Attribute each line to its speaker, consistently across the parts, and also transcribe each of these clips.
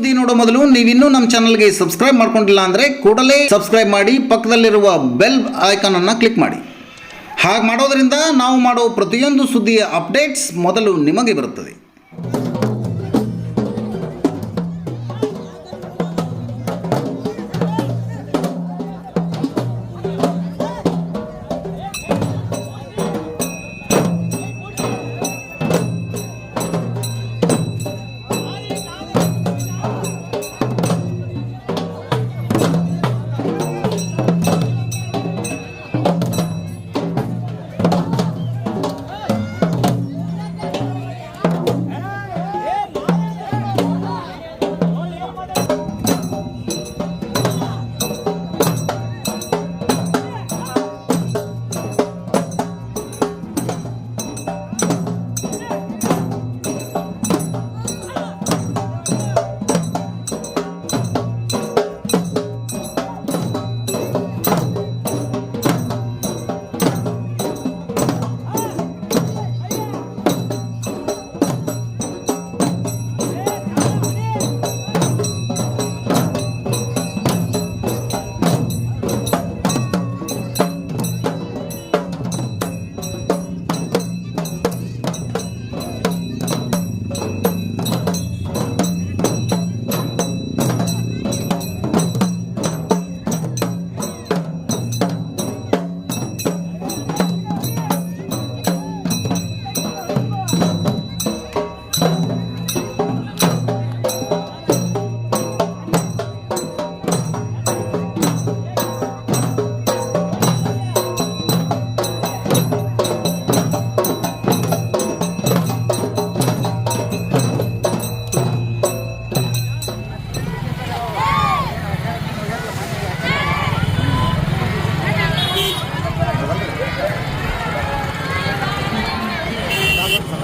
Speaker 1: ಸುದ್ದಿ ನೋಡೋ ಮೊದಲು ನೀವಿನ್ನೂ ನಮ್ಮ ಚಾನಲ್ಗೆ ಸಬ್ಸ್ಕ್ರೈಬ್ ಮಾಡ್ಕೊಂಡಿಲ್ಲ ಅಂದರೆ ಕೂಡಲೇ ಸಬ್ಸ್ಕ್ರೈಬ್ ಮಾಡಿ, ಪಕ್ಕದಲ್ಲಿರುವ ಬೆಲ್ ಐಕಾನ್ ಅನ್ನು ಕ್ಲಿಕ್ ಮಾಡಿ. ಹಾಗೆ ಮಾಡೋದ್ರಿಂದ ನಾವು ಮಾಡೋ ಪ್ರತಿಯೊಂದು ಸುದ್ದಿಯ ಅಪ್ಡೇಟ್ಸ್ ಮೊದಲು ನಿಮಗೆ ಬರುತ್ತದೆ.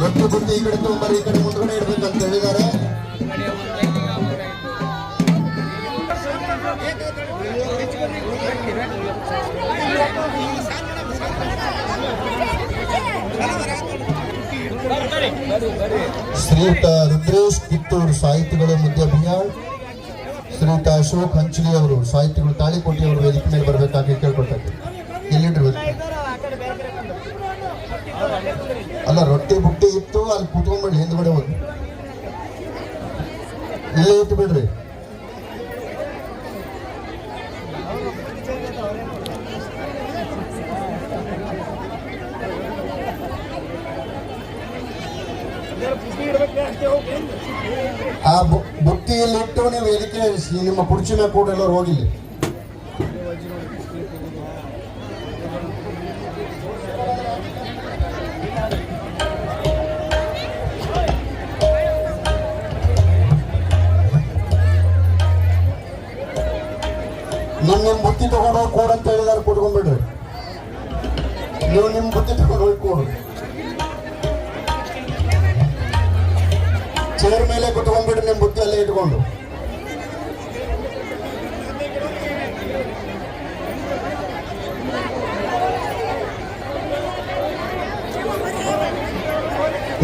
Speaker 2: ರೊಟ್ಟಿ ಬುಟ್ಟಿ ಈ ಕಡೆ ತಗೊಂಬರಿ ಈ ಕಡೆ ಮುಂದ್ಗಡೆ ಇಡ್ಬೇಕಂತ ಹೇಳಿದ್ದಾರೆ. ಶ್ರೀಯುತ ರುದ್ರೇಶ್, ಕಿತ್ತೂರು ಸಾಹಿತಿಗಳು ಮುದ್ದೆ ಶ್ರೀಯುತ ಅಶೋಕ್ ಹಂಚಲಿ ಅವರು ಸಾಹಿತಿಗಳು ತಾಳಿಕೋಟೆ ಅವರು ವೇದಿಕೆ ಮೇಲೆ ಬರಬೇಕಾಗಿ ಕೇಳ್ಕೊಳ್ತಾರೆ. ಎಲ್ಲಿಡ್ರಿ? ಅಲ್ಲ, ರೊಟ್ಟಿ ಬುಟ್ಟಿ ಇತ್ತು, ಅಲ್ಲಿ ಕುತ್ಕೊಂಡ್ಬೇಡಿ, ಹಿಂದ್ಗಡೆ ಹೋಗಿ. ಇಲ್ಲೇ ಇಟ್ಟು ಬಿಡ್ರಿ. ಆ ಬುಟ್ಟಿ ಬುಟ್ಟಿಯಲ್ಲಿ ಇಟ್ಟು ನೀವು ಎದಕ್ಕೆ ನಿಮ್ಮ ಕುರ್ಚಿನ ಕೂಡ ಎಲ್ಲರೂ ಹೋಗಿಲ್ಲ? ನಿಮ್ ನಿಮ್ ಬುತ್ತಿ ತಗೊಂಡೋಗಿ ಕೊಡು ಅಂತ ಹೇಳಿದಾರೆ ಕೊಟ್ಕೊಂಡ್ಬಿಡ್ರಿ ನೀವು ನಿಮ್ ಬುತ್ತಿ ತಗೊಂಡೋಗಿ ಕೊಡು. ಚೇರ್ ಮೇಲೆ ಕುತ್ಕೊಂಡ್ಬಿಡ್ರಿ ನಿಮ್ ಬುತ್ತಿ ಅಲ್ಲೇ ಇಟ್ಕೊಂಡು.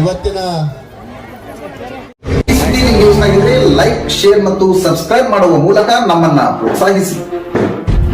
Speaker 2: ಇವತ್ತಿನ
Speaker 1: ಆಗಿದ್ರೆ ಲೈಕ್ ಶೇರ್ ಮತ್ತು ಸಬ್ಸ್ಕ್ರೈಬ್ ಮಾಡುವ ಮೂಲಕ ನಮ್ಮನ್ನ ಪ್ರೋತ್ಸಾಹಿಸಿ.